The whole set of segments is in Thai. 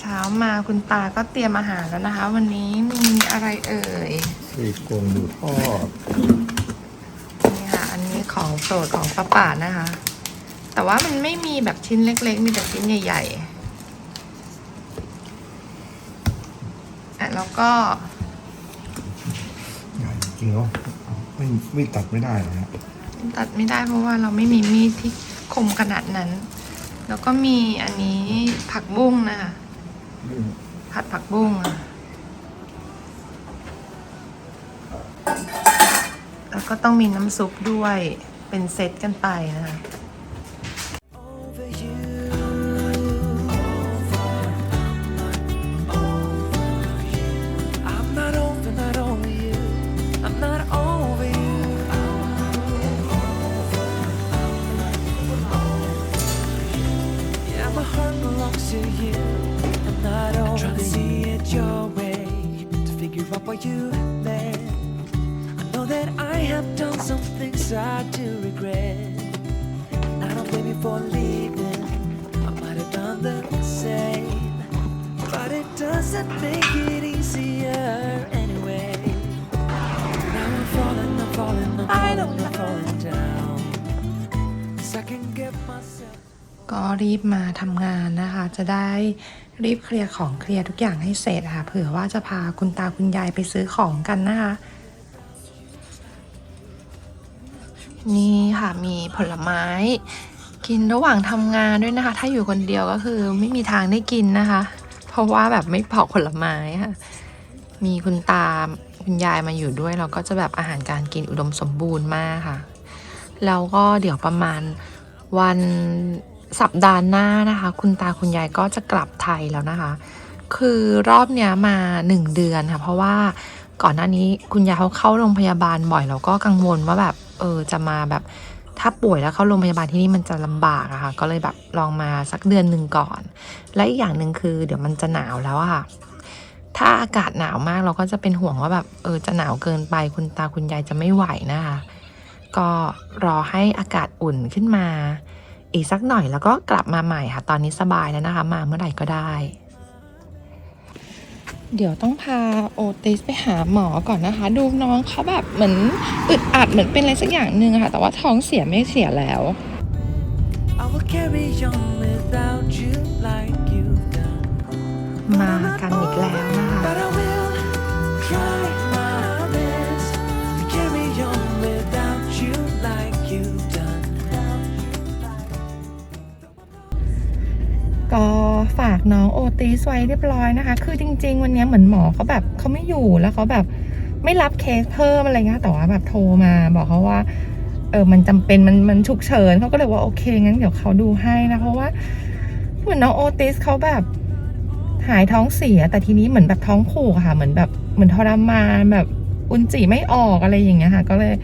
เช้ามาคุณตาก็เตรียมอาหารแล้วนะคะ วันนี้มีอะไรเอ่ยซี่โครงหมูทอดนี่ค่ะ อันนี้ของโปรดของป้าป่านะคะ แต่ว่ามันไม่มีแบบชิ้นเล็ก ๆ มีแต่ชิ้นใหญ่ๆอะแล้วก็ใหญ่จริงเนาะไม่ไม่ตัดไม่ได้นะฮะ ตัดไม่ได้เพราะว่าเราไม่มีมีดที่คมขนาดนั้น แล้วก็มีอันนี้ผักบุ้งนะคะผัดผักบุ้งอะแล้วก็ต้องมีน้ำซุปด้วยเป็นเซตกันไปนะคะ to you. I'm not over Trying to see it your way to figure out what you meant. I know that I have done some things I do regret. I don't blame you for leaving. I might have done the same. But it doesn't make it easier anyway. Now I'm falling, I'm falling, I'm falling, I'm falling down. Cause I can get myself. ก็รีบมาทำงานนะคะ จะได้รีบเคลียร์ของเคลียร์ทุกอย่างให้เสร็จค่ะ เผื่อว่าจะพาคุณตาคุณยายไปซื้อของกันนะคะ นี่ค่ะมีผลไม้ กินระหว่างทำงานด้วยนะคะ ถ้าอยู่คนเดียวก็คือไม่มีทางได้กินนะคะ เพราะว่าแบบไม่ปอกผลไม้ค่ะ มีคุณตาคุณยายมาอยู่ด้วย เราก็จะแบบอาหารการกินอุดมสมบูรณ์มากค่ะ แล้วก็เดี๋ยวประมาณวัน สัปดาห์หน้านะคะ คุณตาคุณยายก็จะกลับไทยแล้วนะคะ คือรอบเนี้ยมาหนึ่งเดือนค่ะ เพราะว่าก่อนหน้านี้คุณยายเขาเข้าโรงพยาบาลบ่อยเราก็กังวลว่าแบบเออจะมาแบบถ้าป่วยแล้วเข้าโรงพยาบาลที่นี่มันจะลำบากอะค่ะ ก็เลยแบบลองมาสักเดือนหนึ่งก่อน และอีกอย่างหนึ่งคือ เดี๋ยวมันจะหนาวแล้วอะค่ะ ถ้าอากาศหนาวมากเราก็จะเป็นห่วงว่าแบบเออจะหนาวเกินไปคุณตาคุณยายจะไม่ไหวนะคะ ก็รอให้อากาศอุ่นขึ้นมา อีกสักหน่อยแล้วก็กลับมาใหม่ค่ะ ตอนนี้สบายแล้วนะคะ มาเมื่อไหร่ก็ได้ เดี๋ยวต้องพาโอติสไปหาหมอก่อนนะคะ ดูน้องเขาแบบเหมือนอึดอัดเหมือนเป็นอะไรสักอย่างหนึ่งอะค่ะ แต่ว่าท้องเสียไม่เสียแล้ว I will carry on without you like you've done. มากันอีกแล้วนะ ก็ฝากน้องโอติสไว้เรียบร้อยนะคะ คือจริง ๆ วันนี้เหมือนหมอเขาแบบเขาไม่อยู่แล้วเขาแบบไม่รับเคสเพิ่มอะไรเงี้ยแต่ว่าแบบโทรมาบอกเขาว่าเออมันจำเป็นมันมันฉุกเฉินเขาก็เลยว่าโอเคงั้นเดี๋ยวเขาดูให้นะเพราะว่าเหมือนน้องโอติสเขาแบบหายท้องเสียแต่ทีนี้เหมือนแบบท้องผูกค่ะ เหมือนแบบเหมือนทรมานแบบอุจจีไม่ออกอะไรอย่างเงี้ยค่ะ ก็เลย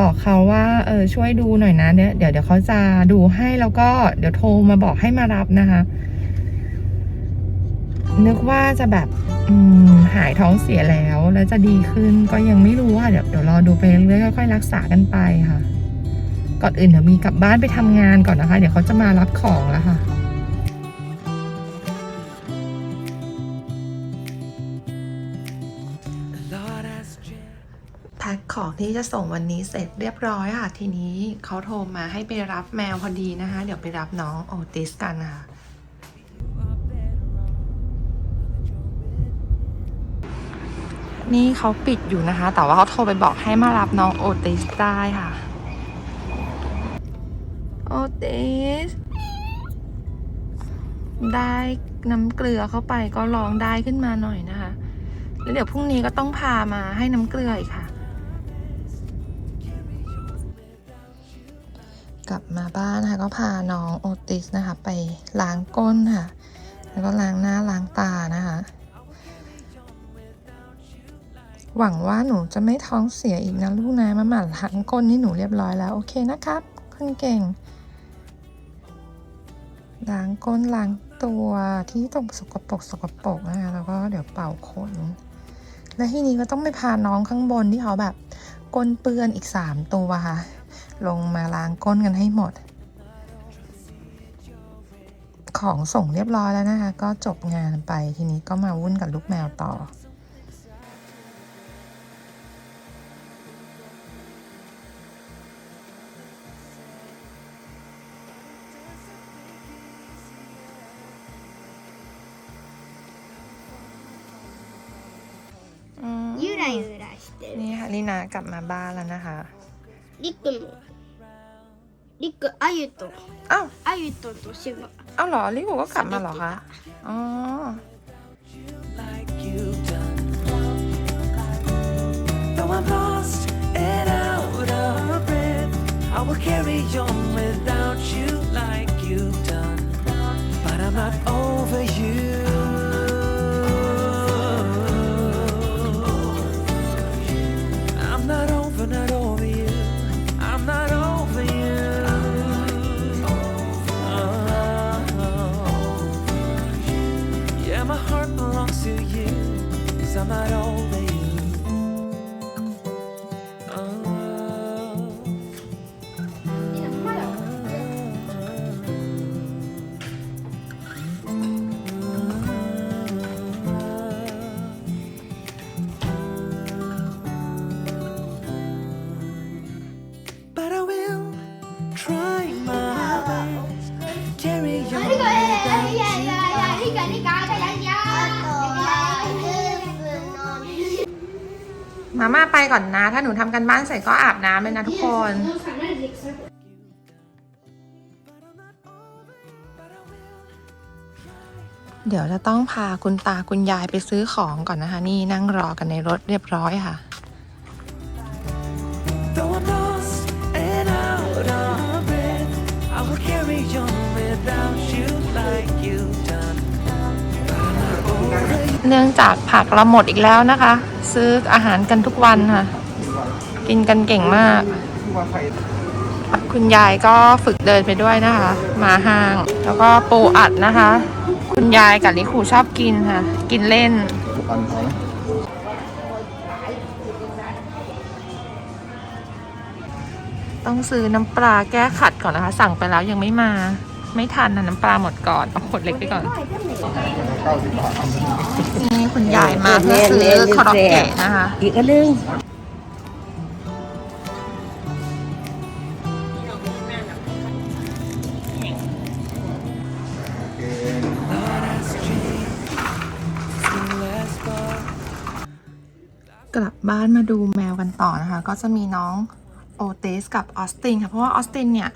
บอกเขาว่าเออช่วยดูหน่อยนะเดี๋ยวเดี๋ยวเดี๋ยวเขาจะดูให้แล้วก็เดี๋ยวโทรมาบอกให้มารับนะคะ นึกว่าจะแบบหายท้องเสียแล้ว แล้วจะดีขึ้นก็ยังไม่รู้ว่าเดี๋ยวเดี๋ยวรอดูไปเรื่อยๆค่อยๆรักษากันไปค่ะ ก่อนอื่นเดี๋ยวมีกลับบ้านไปทำงานก่อนนะคะ เดี๋ยวเขาจะมารับของแล้วค่ะ ที่จะส่งวันนี้เสร็จเรียบร้อยค่ะ ทีนี้เขาโทรมาให้ไปรับแมวพอดีนะคะ เดี๋ยวไปรับน้องโอติสกันค่ะนี่เขาปิดอยู่นะคะ แต่ว่าเขาโทรไปบอกให้มารับน้องโอติสได้ค่ะ โอติส ได้น้ำเกลือเข้าไปก็ร้องได้ขึ้นมาหน่อยนะคะ แล้วเดี๋ยวพรุ่งนี้ก็ต้องพามาให้น้ำเกลืออีกค่ะ มาบ้านนะคะก็พาน้องโอติสนะคะ ไปล้างก้นค่ะ แล้วก็ล้างหน้าล้างตานะคะ หวังว่าหนูจะไม่ท้องเสียอีกนะลูกนะมาหมั่นล้างก้นให้หนูเรียบร้อยแล้ว โอเคนะครับคุณเก่ง ล้างก้นล้างตัวที่ตรงสกปรกสกปรกนะคะแล้วก็เดี๋ยวเป่าขนและที่นี้ก็ต้องไปพาน้องข้างบนที่เขาแบบก้นเปื้อนอีกสามตัวค่ะ ลงมาล้างก้นกันให้หมด ของส่งเรียบร้อยแล้วนะคะ ก็จบงานไปทีนี้ก็มาวุ่นกับลูกแมวต่อ ゆらゆらしてる นี่ค่ะลีนากลับมาบ้านแล้วนะคะ りっくの りっくあゆと อ้าว あゆととしば อ้าวเหรอลิกูก็กลับมาเหรอคะ อ๋อ like you've done. Though I'm lost and out of breath, I will carry on without Yeah, my heart belongs to you, cause I'm not over มาม่าไปก่อนนะ ถ้าหนูทำกันบ้านเสร็จก็อาบน้ำเลยนะทุกคน เดี๋ยวจะต้องพาคุณตาคุณยายไปซื้อของก่อนนะคะ นี่นั่งรอกันในรถเรียบร้อยค่ะ เนื่องจากผักเราหมดอีกแล้วนะคะ ซื้ออาหารกันทุกวันค่ะ กินกันเก่งมาก คุณยายก็ฝึกเดินไปด้วยนะคะ มาห้าง แล้วก็ปูอัดนะคะ คุณยายกับลิคูชอบกินค่ะ กินเล่นต้องซื้อน้ำปลาแก้ขัดก่อนนะคะ สั่งไปแล้วยังไม่มา ไม่ทันนะน้ำปลาหมดก่อน เอาขวดเล็กไปก่อน นี่คุณยายมาเพื่อซื้อคอร์เกตนะคะ อีกอันนึงกลับบ้านมาดูแมวกันต่อนะคะ ก็จะมีน้องโอเตสกับออสตินค่ะ เพราะว่าออสตินเนี่ย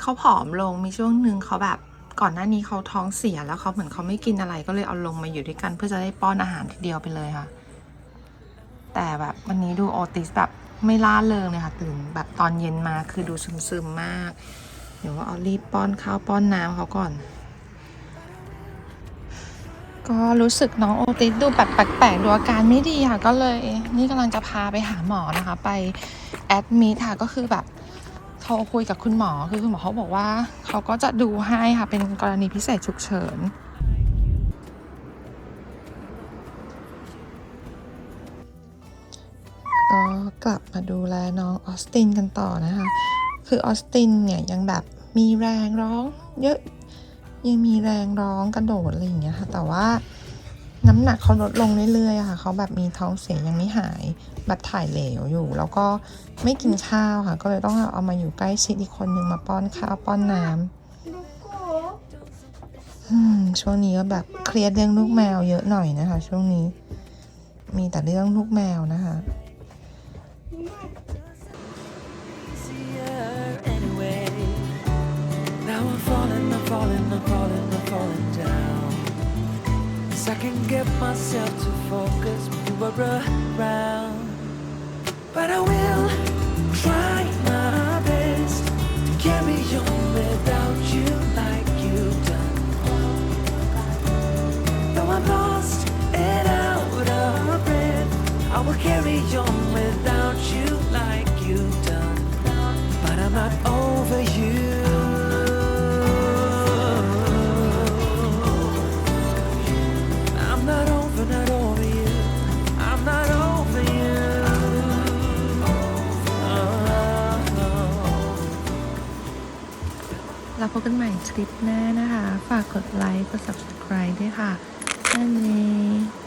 เขาผอมลงมีช่วงหนึ่งเขาแบบก่อนหน้านี้เขาท้องเสียแล้วเขาเหมือนเขาไม่กินอะไรก็เลยเอาลงมาอยู่ด้วยกันเพื่อจะได้ป้อนอาหารทีเดียวไปเลยค่ะ แต่แบบวันนี้ดูโอติสแบบไม่ล่าเริงเลยค่ะตื่นแบบตอนเย็นมาคือดูซึมๆมาก เดี๋ยวว่าเอารีบป้อนข้าวป้อนน้ำเขาก่อน ก็รู้สึกน้องโอติสดูแบบแปลกๆดูอาการไม่ดีค่ะก็เลย นี่กำลังจะพาไปหาหมอนะคะ ไปแอดมิทค่ะก็คือแบบ โทรคุยกับคุณหมอคือคุณหมอเขาบอกว่า เขาก็จะดูให้ค่ะเป็นกรณีพิเศษฉุกเฉินก็กลับมาดูแลน้องออสตินกันต่อนะคะ คือออสตินเนี่ยยังแบบมีแรงร้องเยอะยังมีแรงร้องกระโดดอะไรอย่างเงี้ยค่ะ แต่ว่า น้ำหนักเขาลดลงเรื่อยๆค่ะเขาแบบมีท้องเสียยังไม่หายแบบถ่ายเหลวอยู่ แล้วก็ไม่กินข้าวค่ะ ก็เลยต้องเอามาอยู่ใกล้ชิดอีกคนหนึ่งมาป้อนข้าวป้อนน้ำช่วงนี้ก็แบบเครียดเรื่องลูกแมวเยอะหน่อยนะคะ ช่วงนี้ มีแต่เรื่องลูกแมวนะคะ I can get myself to focus when you are around. But I will try พบกันใหม่คลิปหน้านะคะ ฝากกดไลค์ กด subscribe ด้วยค่ะอันนี้